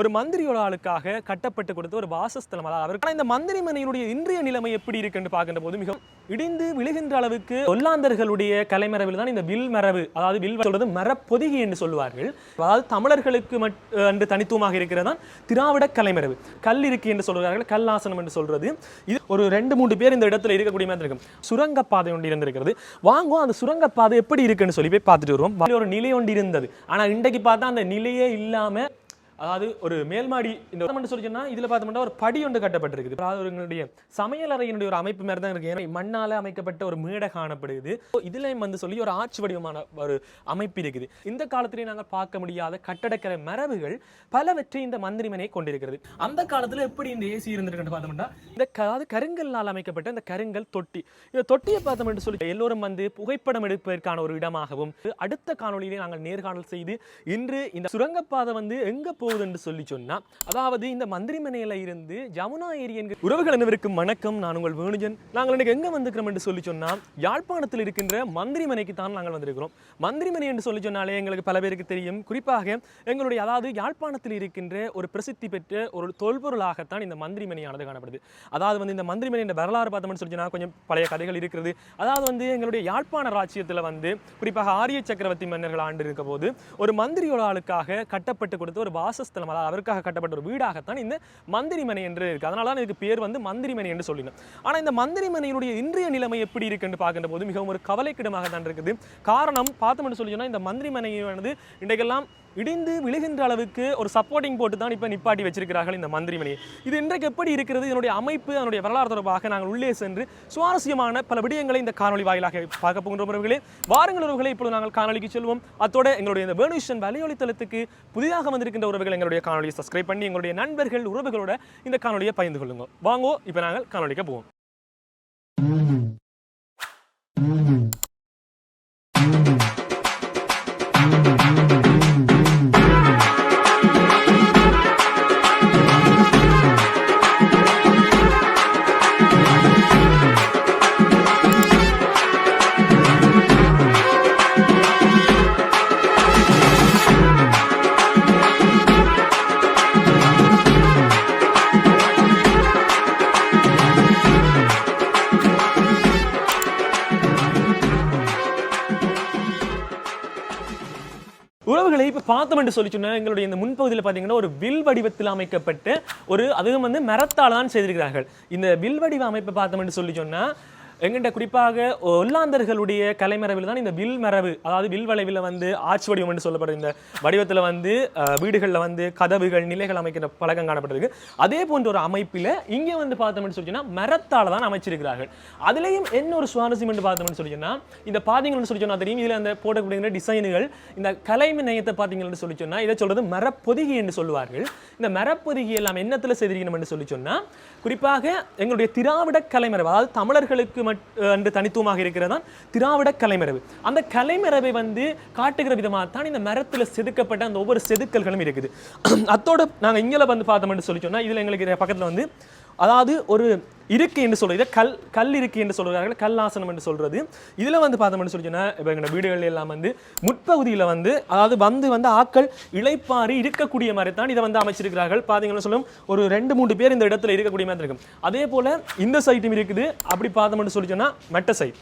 ஒரு மந்திரியோட ஆளுக்காக கட்டப்பட்டு கொடுத்த ஒரு வாசஸ்தலம் அதாவது அவருக்கு. இந்த மந்திரி மனையினுடைய இன்றைய நிலைமை எப்படி இருக்குன்னு பார்க்கின்ற போது மிகவும் இடிந்து விழுகின்ற அளவுக்கு ஒல்லாந்தர்களுடைய கலைமரபில் தான் இந்த வில் மரபு அதாவது வில் சொல்றது மரப்பொதிகை என்று சொல்லுவார்கள். அதாவது தமிழர்களுக்கு மட் என்று தனித்துவமாக இருக்கிறதான் திராவிட கலைமரபு. கல் இருக்கு என்று சொல்கிறார்கள் கல்லாசனம் என்று சொல்றது. இது ஒரு ரெண்டு மூன்று பேர் இந்த இடத்துல இருக்கக்கூடிய மாதிரி இருக்கும். சுரங்கப்பாதை ஒன்று இருந்திருக்கிறது. வாங்குவோம் அந்த சுரங்கப்பாதை எப்படி இருக்குன்னு சொல்லி போய் பார்த்துட்டு வருவோம். ஒரு நிலை ஒன்று இருந்தது. ஆனால் இன்றைக்கு பார்த்தா அந்த நிலையே இல்லாமல் அதாவது ஒரு மேல்மாடி இந்த மட்டும் இதில் சொன்னா பார்த்தோம்னா ஒரு படி ஒன்று கட்டப்பட்டிருக்குது. அதாவது எங்களுடைய சமையல் அறையினுடைய ஒரு அமைப்பு மாதிரி தான் இருக்குது ஏன்னா மண்ணால் அமைக்கப்பட்ட ஒரு மேடை காணப்படுது. So, இதுலயும் வந்து சொல்லி ஒரு ஆட்சி வடிவமான ஒரு அமைப்பு இருக்குது. இந்த காலத்திலேயே நாங்கள் பார்க்க முடியாத கட்டடக்கலை மரபுகள் பலவற்றை இந்த மந்திரிமனை கொண்டிருக்கிறது. அந்த காலத்துல எப்படி இந்த ஏசி இருந்திருக்குன்னு பார்த்தோம்னா இந்த அதாவது கருங்கல்லால் அமைக்கப்பட்ட இந்த கருங்கல் தொட்டி. இந்த தொட்டியை பார்த்தோம்னு சொல்லி எல்லோரும் வந்து புகைப்படம் எடுப்பதற்கான ஒரு இடமாகவும் அடுத்த காணொளியிலே நாங்கள் நேர்காணல் செய்து இன்று இந்த சுரங்கப்பாதை வந்து எங்க போகுது என்று சொல்லி சொன்னால் அதாவது இந்த மந்திரிமனையில் இருந்து ஜமுனா ஏரி என்கிற உறவுகள் அனைவருக்கும் வணக்கம். நான் உங்கள் வேணுஜன். நாங்கள் இன்றைக்கு எங்கே வந்திருக்கிறோம் என்று சொல்லி சொன்னால் யாழ்ப்பாணத்தில் இருக்கின்ற மந்திரிமனைக்கு தான் நாங்கள் வந்திருக்கிறோம். மந்திரிமனை என்று சொல்லி சொன்னாலே எங்களுக்கு பல பேருக்கு தெரியும். குறிப்பாக எங்களுடைய அதாவது யாழ்ப்பாணத்தில் இருக்கின்ற ஒரு பிரசித்தி பெற்ற ஒரு தொல்பொருளாகத்தான் இந்த மந்திரிமனையானது காணப்படுது. அதாவது வந்து இந்த மந்திரிமனை இந்த வரலாறு பார்த்தோம்னு சொல்லி சொன்னால் கொஞ்சம் பழைய கதைகள் இருக்கிறது. அதாவது வந்து எங்களுடைய யாழ்ப்பாண ராஜ்யத்தில் வந்து குறிப்பாக ஆரிய சக்கரவர்த்தி மன்னர்கள் ஆண்டு இருக்க போது ஒரு மந்திரியோட ஆளுக்காக கட்டப்பட்டு கொடுத்த ஒரு வாசஸ்தலம் அதாவது அவருக்காக கட்டப்பட்ட ஒரு வீடாகத்தான் இந்த மந்திரிமனை என்று இருக்கு. அதனால தான் இதுக்கு பேர் வந்து மந்திரிமனை என்று சொல்லினோம். ஆனா இந்த மந்திரிமனையினுடைய இன்றைய நிலைமை எப்படி இருக்குன்னு பார்க்கின்ற போது மிகவும் ஒரு கவலைக்கிடமாக தான் இருக்குது. காரணம் பார்த்தோம்னு சொல்லி சொன்னா இந்த மந்திரிமனையானது இன்றைக்கெல்லாம் இடிந்து விழுகின்ற அளவுக்கு ஒரு சப்போர்ட்டிங் போட்டு தான் இப்போ நிப்பாட்டி வச்சிருக்கிறார்கள் இந்த மந்திரிமணி. இது இன்றைக்கு எப்படி இருக்கிறது? இதனுடைய அமைப்பு அதனுடைய வரலாறு தொடர்பாக நாங்கள் உள்ளே சென்று சுவாரஸ்யமான பல விடயங்களை இந்த காணொலி வாயிலாக பார்க்க போகின்ற உறவுகளே வாருங்கள் உறவுகளை இப்பொழுது நாங்கள் காணொலிக்கு செல்வோம். அத்தோட எங்களுடைய இந்த வேணுஷன் வலையொலி தளத்துக்கு புதிதாக வந்திருக்கின்ற உறவுகள் எங்களுடைய காணொலியை சப்ஸ்கிரைப் பண்ணி எங்களுடைய நண்பர்கள் உறவுகளோட இந்த காணொலியை பகிர்ந்து கொள்ளுங்க வாங்கோ இப்போ நாங்கள் காணொலிக்க போவோம். பார்த்தோம் என்று சொல்லி சொன்னால் எங்களுடைய இந்த முன்பகுதியில் பார்த்தீங்கன்னா ஒரு வில் வடிவத்தில் அமைக்கப்பட்டு ஒரு அதுவும் வந்து மரத்தால் தான் செய்திருக்கிறார்கள். இந்த வில் வடிவ அமைப்பை பார்த்தோம் என்று சொல்லி சொன்னால் எங்கிட்ட குறிப்பாக ஒல்லாந்தர்களுடைய கலைமரபில் தான் இந்த வில் மரபு அதாவது வில் வளைவில் வந்து ஆட்சி வடிவம் என்று சொல்லப்படுற இந்த வடிவத்தில் வந்து வீடுகளில் வந்து கதவுகள் நிலைகள் அமைக்கிற பழக்கம் காணப்பட்டிருக்கு. அதே போன்ற ஒரு அமைப்பில் இங்கே வந்து பார்த்தோம்னு சொல்லி மரத்தால் தான் அமைச்சிருக்கிறார்கள். அதுலேயும் என்ன ஒரு சுவாரஸ்யம் என்று பார்த்தோம்னு சொல்லி இந்த பாதிங்கள்னு சொல்லி சொன்னால் தெரியும். இதில் அந்த போடக்கூடிய டிசைனுகள் இந்த கலைமை நயத்தை பார்த்தீங்கன்னு சொல்லி சொன்னால் இதை சொல்கிறது மரப்பொதிகி என்று சொல்லுவார்கள். இந்த மரப்பொதிகை எல்லாம் என்னத்தில் செய்திருக்கணும் என்று சொல்லி சொன்னால் குறிப்பாக எங்களுடைய திராவிட கலைமரபு அதாவது தமிழர்களுக்கு என்று தனித்துவமாக இருக்கிறதான் திராவிட கலைமரபு. அந்த கலைமரபை வந்து காட்டுகிற விதமாக தான் இந்த மரத்தில் செதுக்கப்பட்ட அந்த ஒவ்வொரு செதுக்கல்களும் இருக்குது. அத்தோட நாங்கள் இங்கே வந்து பார்த்தோம்னு சொல்லி சொன்னால் இதில் எங்களுக்கு பக்கத்தில் வந்து அதாவது ஒரு இருக்கை என்று சொல்கிறது கல் கல் இருக்கை என்று சொல்கிறார்கள் கல்லாசனம் என்று சொல்கிறது இதில் வந்து பார்த்தோம்னு சொல்லி சொன்னால் இப்போ எங்களோட வீடுகள் எல்லாம் வந்து முற்பகுதியில் வந்து அதாவது வந்து வந்து ஆக்கள் இளைப்பாரி இருக்கக்கூடிய மாதிரி தான் இதை வந்து அமைச்சிருக்கிறார்கள். பார்த்தீங்கன்னு சொல்லும் ஒரு ரெண்டு மூணு பேர் இந்த இடத்துல இருக்கக்கூடிய மாதிரி இருக்கும். அதே போல் இந்த சைட்டும் இருக்குது. அப்படி பார்த்தோம்னு சொல்லி சொன்னால் மெட்ட சைட்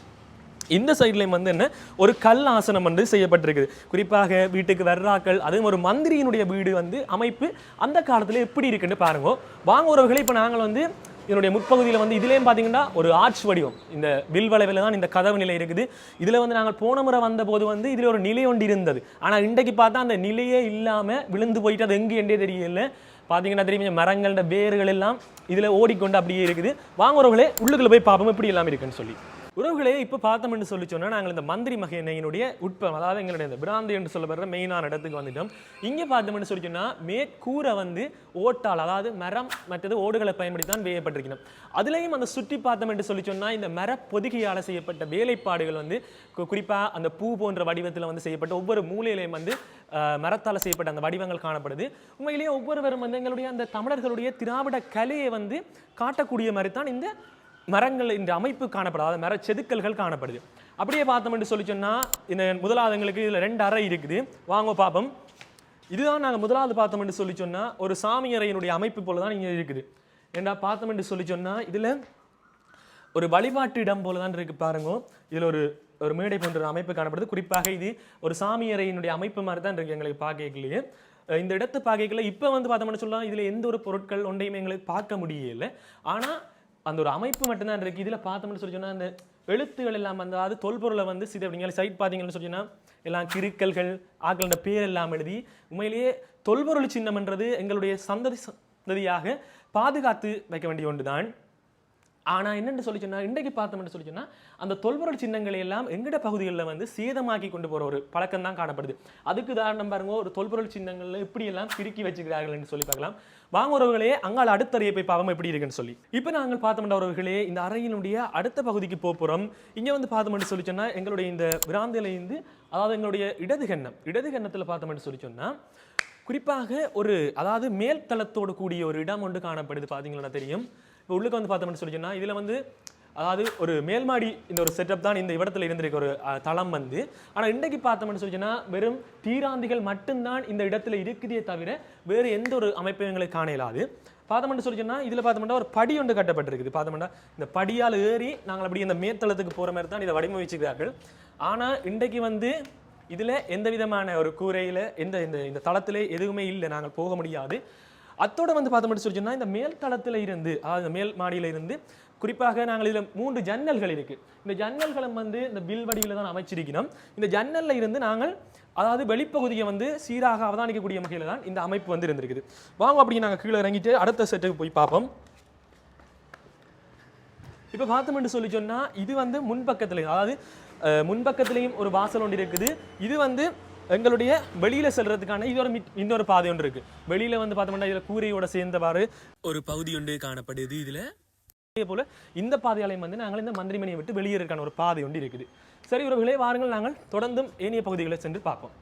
இந்த சைட்லையும் வந்து என்ன? ஒரு கல் ஆசனம் வந்து செய்யப்பட்டிருக்குது. குறிப்பாக வீட்டுக்கு வர்றாக்கள் அதுவும் ஒரு மந்திரியினுடைய வீடு வந்து அமைப்பு அந்த காலத்தில் எப்படி இருக்குன்னு பாருங்க. வாங்க உறவுகளை இப்போ நாங்கள் வந்து இதனுடைய முற்பகுதியில் வந்து இதுலேயும் பார்த்தீங்கன்னா ஒரு ஆர்ச் வடிவம். இந்த வில் வளைவில் தான் இந்த கதவு நிலை இருக்குது. இதில் வந்து நாங்கள் போன முறை வந்தபோது வந்து இதில் ஒரு நிலை ஒன்று இருந்தது. ஆனால் இன்றைக்கு பார்த்தா அந்த நிலையே இல்லாமல் விழுந்து போயிட்டு அது எங்கே என்றே தெரியல. பார்த்தீங்கன்னா தெரியும் இந்த மரங்களோட வேர்கள் எல்லாம் இதில் ஓடிக்கொண்டு அப்படியே இருக்குது. வாங்குறவர்களே உள்ளுக்குள்ளே போய் பார்ப்போம் எப்படி எல்லாம் இருக்குன்னு சொல்லி. உறவுகளே இப்போ பார்த்தோம் என்று சொல்லி சொன்னால் நாங்கள் இந்த மந்திரி மகனையினுடைய உட்பம் அதாவது எங்களுடைய இந்த பிராந்தி என்று சொல்லப்படுற மெயினான இடத்துக்கு வந்துட்டோம். இங்கே பார்த்தோம்னு சொல்லி சொன்னால் மேற்கூரை வந்து ஓட்டால் அதாவது மரம் மற்றது ஓடுகளை பயன்படுத்தி தான் வேயப்பட்டிருக்கணும். அதுலேயும் அந்த சுற்றி பார்த்தோம் என்று சொல்லி சொன்னால் இந்த மர பொதுகையால் செய்யப்பட்ட வேலைப்பாடுகள் வந்து கு- அந்த பூ போன்ற வடிவத்தில் வந்து செய்யப்பட்ட ஒவ்வொரு மூலையிலையும் வந்து மரத்தால் செய்யப்பட்ட அந்த வடிவங்கள் காணப்படுது. உண்மையிலேயே ஒவ்வொருவரும் வந்து எங்களுடைய அந்த தமிழர்களுடைய திராவிட கலையை வந்து காட்டக்கூடிய மாதிரி தான் இந்த மரங்கள் இந்த அமைப்பு காணப்படாத மர செதுக்கல்கள் காணப்படுது. அப்படியே பார்த்தோம்னு சொல்லி சொன்னால் இந்த முதலாவதுங்களுக்கு இதில் ரெண்டு அறை இருக்குது. வாங்க பாப்போம் இதுதான் நாங்கள் முதலாவது பார்த்தோம்னு சொல்லி சொன்னால் ஒரு சாமியறையினுடைய அமைப்பு போல தான் இங்கே இருக்குது. ஏண்டா பார்த்தோம்னு சொல்லி சொன்னால் இதில் ஒரு வழிபாட்டு இடம் போல தான் இருக்குது பாருங்க. இதில் ஒரு ஒரு மேடை போன்ற ஒரு அமைப்பு காணப்படுது. குறிப்பாக இது ஒரு சாமியறையினுடைய அமைப்பு மாதிரி தான் இருக்குது எங்களுக்கு பார்க்கலையே இந்த இடத்து பார்க்கல இப்போ வந்து பார்த்தோம்னு சொல்லலாம் இதில் எந்த ஒரு பொருட்கள் ஒன்றையுமே எங்களுக்கு பார்க்க முடியல. ஆனால் அந்த ஒரு அமைப்பு மட்டும்தான் இருக்குது இதில் பார்த்தோம்னு சொல்லி சொன்னால் அந்த எழுத்துகள் எல்லாம் வந்து அது தொல்பொருளை வந்து சித நீங்கள் சைட் பார்த்தீங்கன்னு சொல்லி எல்லாம் கிறுக்கல்கள் ஆக்களோட பேர் எல்லாம் எழுதி உண்மையிலேயே தொல்பொருள் சின்னம்ன்றது எங்களுடைய சந்ததி சந்ததியாக பாதுகாத்து வைக்க வேண்டிய ஒன்று தான் ஆனால் என்னென்னு சொல்லி சொன்னால் இன்றைக்கு பார்த்தோம்னு சொல்லி சொன்னால் அந்த தொல்பொருள் சின்னங்களை எல்லாம் எங்கட பகுதிகளில் வந்து சேதமாக்கி கொண்டு போகிற ஒரு பழக்கம் தான் காணப்படுது. அதுக்கு உதாரணம் பாருங்க ஒரு தொல்பொருள் சின்னங்களில் இப்படியெல்லாம் எல்லாம் வச்சுக்கிறார்கள் வச்சுக்கிறார்கள் சொல்லி பார்க்கலாம். வாங்க உறவுகளே அங்கால் அடுத்த அறையை போய் பாவம் எப்படி இருக்குன்னு சொல்லி. இப்போ நாங்கள் பார்த்தோம்னா உறவுகளே இந்த அறையினுடைய அடுத்த பகுதிக்கு போக இங்கே வந்து பார்த்தோம்னு சொல்லி சொன்னால் எங்களுடைய இந்த விராந்திலேருந்து அதாவது எங்களுடைய இடது கண்ணம் இடது கண்ணத்தில் பார்த்தோம்னு சொல்லி சொன்னால் குறிப்பாக ஒரு அதாவது மேல் தளத்தோடு கூடிய ஒரு இடம் ஒன்று காணப்படுது பார்த்தீங்களா தெரியும்? இப்போ உள்ளுக்கு வந்து பார்த்தோம்னு சொல்லி இதில் வந்து அதாவது ஒரு மேல்மாடி இந்த ஒரு செட்டப் தான் இந்த இடத்துல இருந்திருக்க ஒரு தளம் வந்து. ஆனால் இன்றைக்கு பார்த்தோம்னு சொல்லிச்சுன்னா வெறும் தீராந்திகள் மட்டும்தான் இந்த இடத்துல இருக்குதே தவிர வேறு எந்த ஒரு அமைப்பையும் எங்களுக்கு காண இயலாது பார்த்தோம்னு சொல்லி இதில் பார்த்தோம்னா ஒரு படி ஒன்று கட்டப்பட்டிருக்குது. பார்த்தோம்னா இந்த படியால் ஏறி நாங்கள் அப்படி இந்த மேத்தளத்துக்கு போகிற மாதிரி தான் இதை வடிவமைச்சிருக்கிறார்கள். ஆனால் இன்றைக்கு வந்து இதில் எந்த விதமான ஒரு கூரையில் எந்த இந்த இந்த தளத்திலே எதுவுமே இல்லை. நாங்கள் போக முடியாது. அத்தோட வந்து பார்த்தோம்னு சொல்லி சொன்னால் இந்த மேல் தளத்தில் இருந்து அதாவது மேல் மாடியில் இருந்து குறிப்பாக நாங்கள் இதில் மூன்று ஜன்னல்கள் இருக்குது இந்த ஜன்னல்களும் வந்து இந்த வில் வடிவில் தான் அமைச்சிருக்கிறோம் இந்த ஜன்னலில் இருந்து நாங்கள் அதாவது வெளிப்பகுதியை வந்து சீராக அவதானிக்கக்கூடிய வகையில் தான் இந்த அமைப்பு வந்து இருந்திருக்குது. வாங்க அப்படி நாங்கள் கீழே இறங்கிட்டு அடுத்த செட்டுக்கு போய் பார்ப்போம். இப்போ பார்த்தோம் என்று சொல்லி சொன்னால் இது வந்து முன்பக்கத்துல அதாவது முன்பக்கத்துலேயும் ஒரு வாசல் ஒன்று இருக்குது. இது வந்து எங்களுடைய வெளியில செல்றதுக்கான இது ஒரு இன்னொரு பாதை ஒன்று இருக்கு. வெளியில வந்து பார்த்தோம்னா இதுல கூரையோட சேர்ந்தவாறு ஒரு பகுதி ஒன்று காணப்படுது. இதுல அதே போல இந்த பாதையாலையும் வந்து நாங்கள் இந்த மந்திரிமணியை விட்டு வெளியேறதுக்கான ஒரு பாதை ஒன்று இருக்குது. சரி உறவுகளே வாருங்கள் நாங்கள் தொடர்ந்தும் ஏனைய பகுதிகளை சென்று பார்ப்போம்.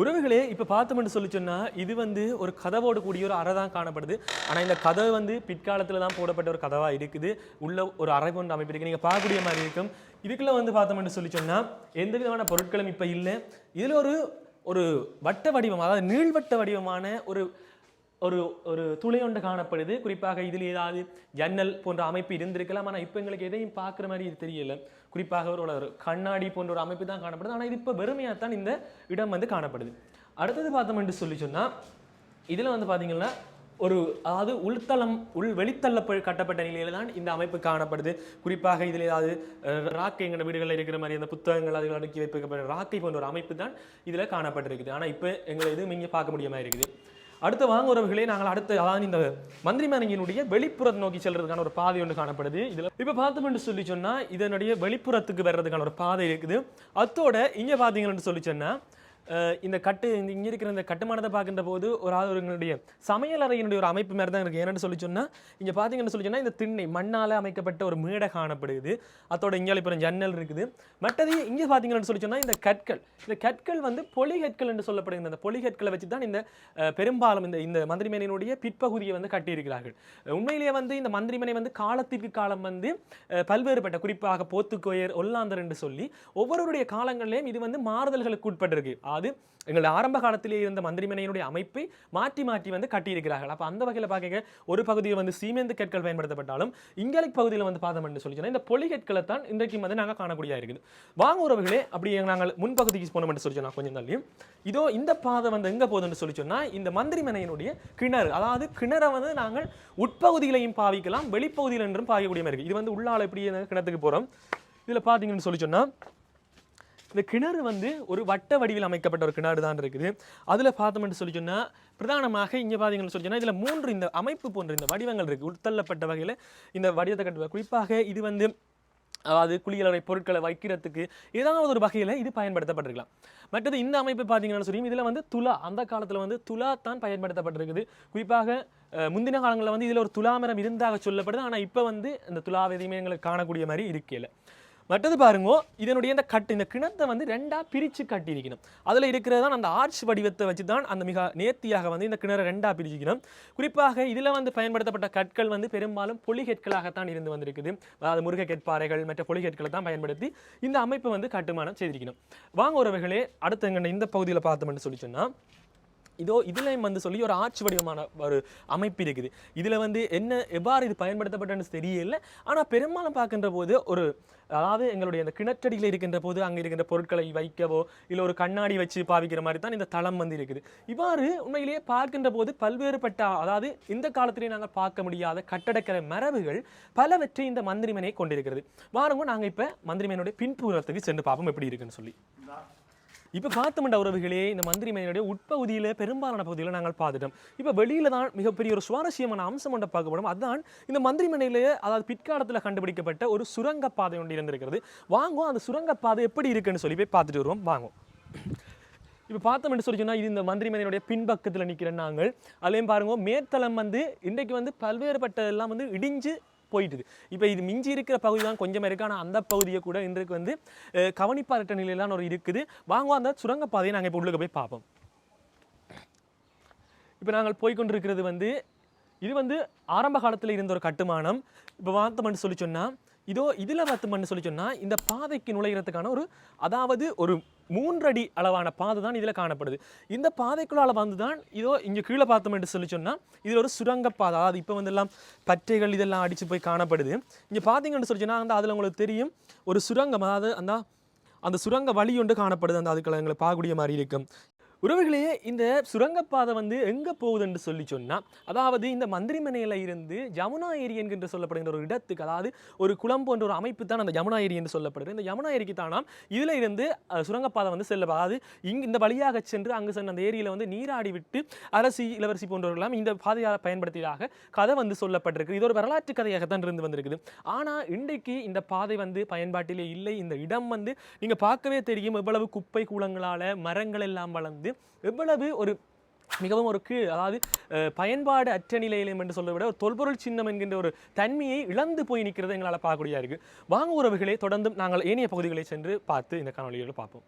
உறவுகளே இப்போ பார்த்தோம்னு சொல்லி சொன்னால் இது வந்து ஒரு கதவோடு கூடிய ஒரு அறை தான் காணப்படுது. ஆனால் இந்த கதவு வந்து பிற்காலத்தில் தான் போடப்பட்ட ஒரு கதவாக இருக்குது. உள்ள ஒரு அறை கொண்டு அமைப்பு இருக்குது நீங்கள் பார்க்கக்கூடிய மாதிரி இருக்கும். இதுக்குள்ளே வந்து பார்த்தோம்னு சொல்லி சொன்னால் எந்த விதமான பொருட்களும் இப்போ இல்லை. இதில் ஒரு ஒரு வட்ட வடிவம் அதாவது நீள்வட்ட வடிவமான ஒரு ஒரு ஒரு துளை ஒன்று காணப்படுது. குறிப்பாக இதில் ஏதாவது ஜன்னல் போன்ற அமைப்பு இருந்திருக்கலாம். ஆனால் இப்போ எங்களுக்கு எதையும் பார்க்குற மாதிரி இது தெரியல. குறிப்பாக ஒரு ஒரு கண்ணாடி போன்ற ஒரு அமைப்பு தான் காணப்படுது. ஆனால் இது இப்போ வெறுமையாக தான் இந்த இடம் வந்து காணப்படுது. அடுத்தது பார்த்தோம் என்று சொல்லி சொன்னால் இதில் வந்து பார்த்தீங்கன்னா ஒரு அதாவது உள்தளம் உள் வெளித்தள்ள கட்டப்பட்ட நிலையில தான் இந்த அமைப்பு காணப்படுது. குறிப்பாக இதில் ஏதாவது ராக்கை எங்கள் வீடுகளில் இருக்கிற மாதிரி அந்த புத்தகங்கள் அதில் அடுக்கி வைக்கப்பட்ட ராக்கை போன்ற ஒரு அமைப்பு தான் இதில் காணப்பட்டிருக்குது. ஆனால் இப்போ எங்களை எதுவும் இங்கே பார்க்க முடியாமல் இருக்குது. அடுத்த வாங்க உறவுகளே நாங்கள் அடுத்த அதாவது இந்த மந்திரி மனையினுடைய வெளிப்புறத்தை நோக்கி செல்றதுக்கான ஒரு பாதை ஒன்று காணப்படுது. இதுல இப்ப என்று சொல்லி சொன்னா இதனுடைய வெளிப்புறத்துக்கு வர்றதுக்கான ஒரு பாதை இருக்குது. அத்தோட இங்கே பார்த்தீங்கன்னு சொல்லி சொன்னா இந்த கட்டு இங்கே இருக்கிற இந்த கட்டுமானத்தை பார்க்கின்ற போது ஒரு ஆள் சமையல் அறையினுடைய ஒரு அமைப்பு மாதிரி தான் இருக்குது ஏன்னு சொல்லி சொன்னால் இங்கே பார்த்தீங்கன்னு சொல்லி சொன்னால் இந்த திண்ணை மண்ணால் அமைக்கப்பட்ட ஒரு மேடை காணப்படுது அதோட இங்கே இப்போ ஜன்னல் இருக்குது. மற்றது இங்கே பார்த்தீங்கன்னு சொல்லி சொன்னால் இந்த கற்கள். இந்த கற்கள் வந்து பொலிகற்கள் என்று சொல்லப்படுகிற இந்த பொலிகற்களை வச்சு தான் இந்த பெரும்பாலும் இந்த இந்த மந்திரிமனையினுடைய பிற்பகுதியை வந்து கட்டியிருக்கிறார்கள். உண்மையிலேயே வந்து இந்த மந்திரிமனை வந்து காலத்திற்கு காலம் வந்து பல்வேறுபட்ட குறிப்பாக போத்துக்கோயர் ஒல்லாந்தர் என்று சொல்லி ஒவ்வொருடைய காலங்களிலேயும் இது வந்து மாறுதல்களுக்கு உட்பட்டிருக்கு. அது எங்களை ஆரம்ப காலத்திலே இருந்த மந்திரிமனையினுடைய அமைப்பை மாற்றி மாற்றி வந்து கட்டியிருக்கிறார்கள். அப்போ அந்த வகையில் பார்க்க ஒரு பகுதியில் வந்து சீமெந்து கற்கள் பயன்படுத்தப்பட்டாலும் இங்காலிக் பகுதியில் வந்து பார்த்தோம் என்று சொல்லி சொன்னால் இந்த பொலிகற்களை தான் இன்றைக்கும் வந்து நாங்கள் காணக்கூடியதாக இருக்குது. வாங்க உறவுகளே அப்படி நாங்கள் முன்பகுதிக்கு போனோம் என்று சொல்லி சொன்னால் கொஞ்சம் தள்ளியும் இதோ இந்த பாதை வந்து எங்கே போகுதுன்னு சொல்லி சொன்னால் இந்த மந்திரிமனையினுடைய கிணறு அதாவது கிணறை வந்து நாங்கள் உட்பகுதியிலையும் பாவிக்கலாம் வெளிப்பகுதியில் என்றும் பாவிக்கக்கூடிய மாதிரி இருக்குது இது வந்து உள்ளால் எப்படி கிணத்துக்கு போகிறோம் இதில் பார்த்தீங்கன்னு சொல்லி சொன்னால் இந்த கிணறு வந்து ஒரு வட்ட வடிவில் அமைக்கப்பட்ட ஒரு கிணறு தான் இருக்குது. அதில் பார்த்தோம்னு சொல்லி சொன்னால் பிரதானமாக இங்கே பார்த்தீங்கன்னு சொல்லி சொன்னால் இதில் மூன்று இந்த அமைப்பு போன்ற இந்த வடிவங்கள் இருக்குது உட்தள்ளப்பட்ட வகையில் இந்த வடிவத்தை கட்டுவ குறிப்பாக இது வந்து அதாவது குளியலறை பொருட்களை வைக்கிறதுக்கு ஏதாவது ஒரு வகையில் இது பயன்படுத்தப்பட்டிருக்கலாம். மற்றது இந்த அமைப்பு பார்த்தீங்கன்னு சொல்லி இதில் வந்து துலா அந்த காலத்தில் வந்து துலா தான் பயன்படுத்தப்பட்டிருக்குது. குறிப்பாக முந்தின காலங்களில் வந்து இதில் ஒரு துலாமரம் இருந்தாக சொல்லப்படுது. ஆனால் இப்போ வந்து இந்த துலா எதையுமே எங்களுக்கு காணக்கூடிய மாதிரி இருக்கல மற்றது பாருங்க இதனுடைய இந்த கட்டு இந்த கிணத்தை வந்து ரெண்டாக பிரிச்சு கட்டியிருக்கணும். அதில் இருக்கிறது தான் அந்த ஆர்ச் வடிவத்தை வச்சு தான் அந்த மிக நேர்த்தியாக வந்து இந்த கிணறு ரெண்டாக பிரிச்சுக்கணும். குறிப்பாக இதில் வந்து பயன்படுத்தப்பட்ட கற்கள் வந்து பெரும்பாலும் பொலிகற்களாகத்தான் இருந்து வந்திருக்குது. அதாவது முருகை கற்பாறைகள் மற்ற பொலிகற்களை தான் பயன்படுத்தி இந்த அமைப்பை வந்து கட்டுமானம் செய்திருக்கணும். வாங்க உறவுகளே அடுத்து இந்த பகுதியில் பார்த்தோம்னு சொல்லி சொன்னால் இதோ இதுலேயும் வந்து சொல்லி ஒரு ஆட்சி வடிவமான ஒரு அமைப்பு இருக்குது. இதில் வந்து என்ன எவ்வாறு இது பயன்படுத்தப்பட்டன்னு தெரியல. ஆனால் பெரும்பாலும் பார்க்கின்ற போது ஒரு அதாவது எங்களுடைய அந்த கிணற்றடியில் இருக்கின்ற போது அங்கே இருக்கின்ற பொருட்களை வைக்கவோ இல்லை ஒரு கண்ணாடி வச்சு பாவிக்கிற மாதிரி தான் இந்த தளம் வந்து இருக்குது. இவ்வாறு உண்மையிலேயே பார்க்கின்ற போது பல்வேறுபட்ட அதாவது இந்த காலத்திலேயே நாங்கள் பார்க்க முடியாத கட்டடக்கலை மரபுகள் பலவற்றை இந்த மந்திரிமனை கொண்டிருக்கிறது. வாருங்க நாங்கள் இப்போ மந்திரிமனையுடைய பின்புறத்துக்கு சென்று பார்ப்போம் எப்படி இருக்குன்னு சொல்லி. இப்போ பார்த்தோம்டா உறவுகளே இந்த மந்திரி மேனுடைய உட்பகுதியில் பெரும்பாலான பகுதியில் நாங்கள் பார்த்துட்டோம். இப்போ வெளியில தான் மிகப்பெரிய ஒரு சுவாரஸ்யமான அம்சம் ஒன்றை பார்க்கப்படும் அதுதான் இந்த மந்திரி மனையிலேயே அதாவது பிற்காலத்தில் கண்டுபிடிக்கப்பட்ட ஒரு சுரங்கப்பாதை ஒன்று இருந்திருக்கிறது. வாங்குவோம் அந்த சுரங்கப்பாதை எப்படி இருக்குன்னு சொல்லி போய் பார்த்துட்டு வருவோம். வாங்குவோம். இப்போ பார்த்தோம்னு சொல்லி சொன்னா இது இந்த மந்திரி மனையினுடைய பின்பக்கத்தில் நிற்கிறேன் நாங்கள். அதுலேயும் பாருங்க மேற்தளம் வந்து இன்றைக்கு வந்து பல்வேறுபட்ட எல்லாம் வந்து இடிஞ்சு போயிட்டுது. இப்போ இது மிஞ்சி இருக்கிற பகுதி தான் கொஞ்சம் இருக்கு. ஆனால் அந்த பகுதியை கூட இன்றைக்கு வந்து கவனிப்பாரட்ட நிலையிலான ஒரு இருக்குது. வாங்குவோம் அந்த சுரங்கப்பாதையை நாங்கள் இப்போ உள்ளுக்கு போய் பார்ப்போம். இப்போ நாங்கள் போய்கொண்டிருக்கிறது வந்து இது வந்து ஆரம்ப காலத்தில் இருந்த ஒரு கட்டுமானம். இப்போ வாத்தமன்னு சொல்லி சொன்னால் இதோ இதில் வாத்தமன்னு சொல்லி சொன்னால் இந்த பாதைக்கு நுழைகிறதுக்கான ஒரு அதாவது ஒரு மூன்றடி அளவான பாதை தான் இதில் காணப்படுது. இந்த பாதைக்குள்ளால் வந்து தான் இதோ இங்கே கீழே பார்த்தோம்னு சொல்லி சொன்னால் இதில் ஒரு சுரங்கப்பாதை அதாவது இப்போ வந்து எல்லாம் பற்றைகள் இதெல்லாம் அடித்து போய் காணப்படுது. இங்கே பார்த்தீங்கன்னு சொல்லி சொன்னால் அந்த அதில் உங்களுக்கு தெரியும் ஒரு சுரங்கம் அதாவது அந்த அந்த சுரங்க வழி ஒன்று காணப்படுது. அந்த அதுக்குள்ள எங்களை பார்க்கக்கூடிய மாதிரி இருக்கும். உறவுகளே இந்த சுரங்கப்பாதை வந்து எங்கே போகுதுன்னு சொல்லி சொன்னால் அதாவது இந்த மந்திரிமனையில் இருந்து ஜமுனா ஏரி என்கின்ற சொல்லப்படுகின்ற ஒரு இடத்துக்கு அதாவது ஒரு குளம் போன்ற ஒரு அமைப்பு தான் அந்த யமுனா ஏரி என்று சொல்லப்படுது இந்த யமுனா ஏரிக்கு தானாம் இதில் இருந்து சுரங்கப்பாதை வந்து செல்ல அதாவது இங்கே இந்த வழியாக சென்று அங்கு சென்று அந்த ஏரியில் வந்து நீராடி விட்டு அரசி இளவரசி போன்றவர்களாம் இந்த பாதையாக பயன்படுத்தியதாக கதை வந்து சொல்லப்பட்டிருக்கு இது ஒரு வரலாற்று கதையாகத்தான் இருந்து வந்திருக்குது. ஆனால் இன்றைக்கு இந்த பாதை வந்து பயன்பாட்டிலே இல்லை. இந்த இடம் வந்து நீங்கள் பார்க்கவே தெரியும் எவ்வளவு குப்பை கூலங்களால் மரங்கள் எல்லாம் வளர்ந்து எவ்வளவு ஒரு மிகவும் ஒரு கீழ் அதாவது பயன்பாடு அற்ற நிலையிலும் என்று சொல்ல விட ஒரு தொல்பொருள் சின்னம் என்கின்ற ஒரு தன்மையை இழந்து போய் நிற்கிறது எங்களால் பார்க்கக்கூடியா இருக்குது வாங்க உறவுகளை தொடர்ந்தும் நாங்கள் ஏனைய பகுதிகளை சென்று பார்த்து இந்த காணொலிகளை பார்ப்போம்.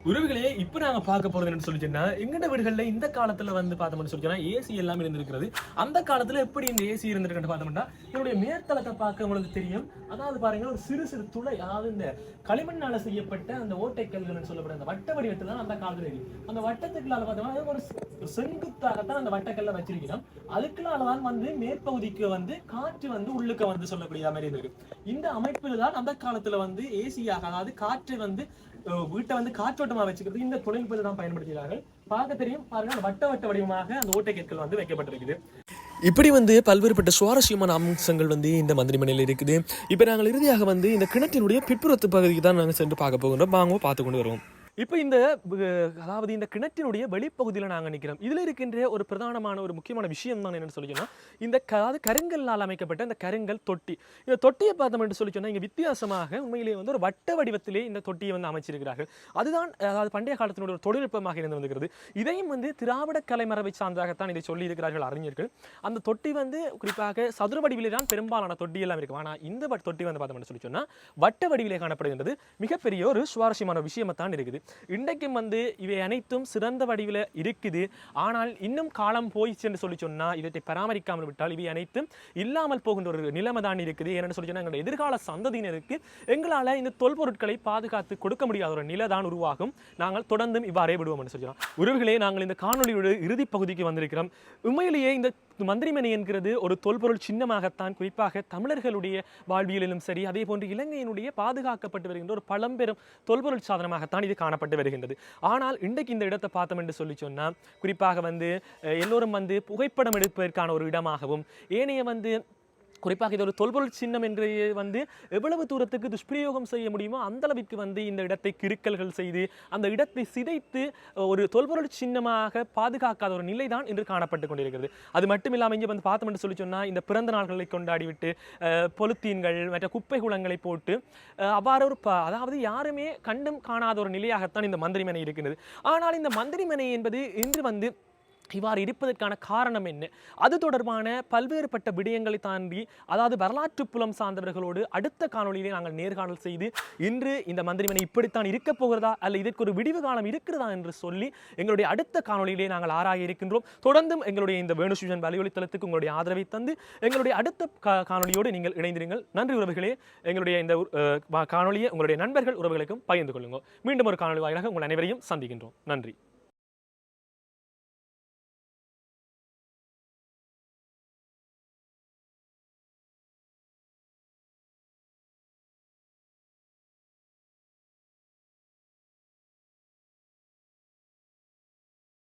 உறவுகளே இப்போ நாங்க பார்க்க போறது என்னன்னு சொல்லி சொன்னால் எங்கட வீடுகள்ல இந்த காலத்துல வந்து பார்த்தோம்னு சொல்லி சொன்னால் ஏசி எல்லாம் இருந்திருக்கிறது. அந்த காலத்துல எப்படி இந்த ஏசி இருந்திருக்குன்னு பார்த்தோம்னா என்னுடைய மேற்தளத்தை பார்க்க உங்களுக்கு தெரியும். அதாவது பாருங்க ஒரு சிறு சிறு துளை அதாவது இந்த களிமண்ணால செய்யப்பட்ட அந்த ஓட்டைக்கல்கள்னு சொல்லப்படுற அந்த வட்ட வடிவத்தில் தான் அந்த காலத்துல இருக்கு. அந்த வட்டத்துக்குள்ளால பார்த்தோம்னா ஒரு செங்குத்தாகத்தான் அந்த வட்டக்கல்ல வச்சிருக்கிறோம். அதுக்குள்ளால தான் வந்து மேற்பகுதிக்கு வந்து காற்று வந்து உள்ளுக்க வந்து சொல்லக்கூடிய மாதிரி இருக்கு இந்த அமைப்பில் தான் அந்த காலத்துல வந்து ஏசியாக அதாவது காற்று வந்து வீட்டை வந்து காற்றோட்டமா வச்சுக்கிறது இந்த தொழில்நுட்பத்தை தான் பயன்படுத்துகிறார்கள். பார்க்க தெரியும். பாருங்க வட்ட வட்ட வடிவமாக அந்த ஓட்டை கேட்கள் வந்து வைக்கப்பட்டிருக்குது. இப்படி வந்து பல்வேறுபட்ட சுவாரஸ்யமான அம்சங்கள் வந்து இந்த மந்திரிமனையில் இருக்குது. இப்போ நாங்கள் இறுதியாக வந்து இந்த கிணற்றினுடைய பிற்புறத்து பகுதிக்கு தான் நாங்கள் சென்று பார்க்க போகின்றோம். வாங்க பார்த்து கொண்டு வருவோம். இப்போ இந்த அதாவது இந்த கிணற்றினுடைய வெளிப்பகுதியில் நாங்கள் நிற்கிறோம் இதில் இருக்கின்ற ஒரு பிரதானமான ஒரு முக்கியமான விஷயம் தான் என்னன்னு சொல்லி சொன்னால் இந்த அதாவது கருங்கல்லால் அமைக்கப்பட்ட இந்த கருங்கல் தொட்டி. இந்த தொட்டியை பார்த்தோம் என்று சொல்லி சொன்னால் இங்கே வித்தியாசமாக உண்மையிலேயே வந்து ஒரு வட்ட வடிவத்திலே இந்த தொட்டியை வந்து அமைச்சிருக்கிறார்கள். அதுதான் அதாவது பண்டைய காலத்தினுடைய ஒரு தொழில்நுட்பமாக இருந்து வந்திருக்கிறது. இதையும் வந்து திராவிட கலைமரபை சார்ந்ததாகத்தான் இதை சொல்லி இருக்கிறார்கள் அறிஞர்கள். அந்த தொட்டி வந்து குறிப்பாக சதுர வடிவிலே தான் பெரும்பாலான தொட்டி எல்லாம் இருக்கும். ஆனால் இந்த தொட்டி வந்து பார்த்தோம்னு சொல்லி சொன்னால் வட்ட வடிவிலே காணப்படுகின்றது. மிகப்பெரிய ஒரு சுவாரஸ்யமான விஷயமா இருக்குது. இன்றைக்கும் வந்து இவை அனைத்தும் சிறந்த வடிவில் இருக்குது. ஆனால் இன்னும் காலம் போயிடுச்சு என்று சொல்லி சொன்னா இவற்றை பராமரிக்காமல் விட்டால் இவை அனைத்தும் இல்லாமல் போகின்ற ஒரு நிலைமை தான் இருக்குது. ஏன்னு சொல்லி சொன்னால் எங்களுடைய எதிர்கால சந்ததியினருக்கு எங்களால் இந்த தொல்பொருட்களை பாதுகாத்து கொடுக்க முடியாத ஒரு நிலை தான் உருவாகும். நாங்கள் தொடர்ந்தும் இவ்வாறே விடுவோம் என்று சொல்லலாம் உறவுகளே நாங்கள் இந்த காணொலியோட இறுதி பகுதிக்கு வந்திருக்கிறோம். உண்மையிலேயே இந்த மந்திரிமனை என்கிறது ஒரு தொல்பொருள் சின்னமாகத்தான் குறிப்பாக தமிழர்களுடைய வாழ்வியலிலும் சரி அதே போன்று இலங்கையினுடைய பாதுகாக்கப்பட்டு வருகின்ற ஒரு பழம்பெரும் தொல்பொருள் சாதனமாகத்தான் இது காணப்பட்டு வருகின்றது. ஆனால் இன்றைக்கு இந்த இடத்தை பார்த்தோம் என்று சொல்லி சொன்னால் குறிப்பாக வந்து எல்லோரும் வந்து புகைப்படம் எடுப்பதற்கான ஒரு இடமாகவும் ஏனைய வந்து குறிப்பாக இது ஒரு தொல்பொருள் சின்னம் என்று வந்து எவ்வளவு தூரத்துக்கு துஷ்பிரயோகம் செய்ய முடியுமோ அந்த அளவிற்கு வந்து இந்த இடத்தை கிறுக்கல்கள் செய்து அந்த இடத்தை சிதைத்து ஒரு தொல்பொருள் சின்னமாக பாதுகாக்காத ஒரு நிலை தான் இன்று காணப்பட்டு கொண்டிருக்கிறது. அது மட்டும் இல்லாமல் இங்கே வந்து பார்த்தோம் என்று சொல்லி சொன்னால் இந்த பிறந்த நாள்களை கொண்டாடிவிட்டு பொலுத்தீன்கள் மற்ற குப்பை குளங்களை போட்டு அவ்வாறு ஒரு அதாவது யாருமே கண்டும் காணாத ஒரு நிலையாகத்தான் இந்த மந்திரிமனை இருக்கிறது ஆனால் இந்த மந்திரிமனை என்பது இன்று வந்து இவ்வாறு இருப்பதற்கான காரணம் என்ன? அது தொடர்பான பல்வேறுபட்ட விடயங்களை தாண்டி அதாவது வரலாற்று புலம் சார்ந்தவர்களோடு அடுத்த காணொளியிலே நாங்கள் நேர்காணல் செய்து இன்று இந்த மந்திரிமனை இப்படித்தான் இருக்கப் போகிறதா? அல்ல இதற்கு ஒரு விடிவு காலம் இருக்கிறதா என்று சொல்லி எங்களுடைய அடுத்த காணொளியிலே நாங்கள் ஆராய இருக்கின்றோம். தொடர்ந்தும் எங்களுடைய இந்த வேணுசூஷன் வலியுறுத்தலத்துக்கு உங்களுடைய ஆதரவை தந்து எங்களுடைய அடுத்த கா- நீங்கள் இணைந்திருங்கள். நன்றி உறவுகளே. எங்களுடைய இந்த காணொலியை காணொளியை உங்களுடைய நண்பர்கள் உறவுகளுக்கும் பகிர்ந்து கொள்ளுங்கள். மீண்டும் ஒரு காணொளி வாயிலாக உங்கள் அனைவரையும் சந்திக்கின்றோம். நன்றி.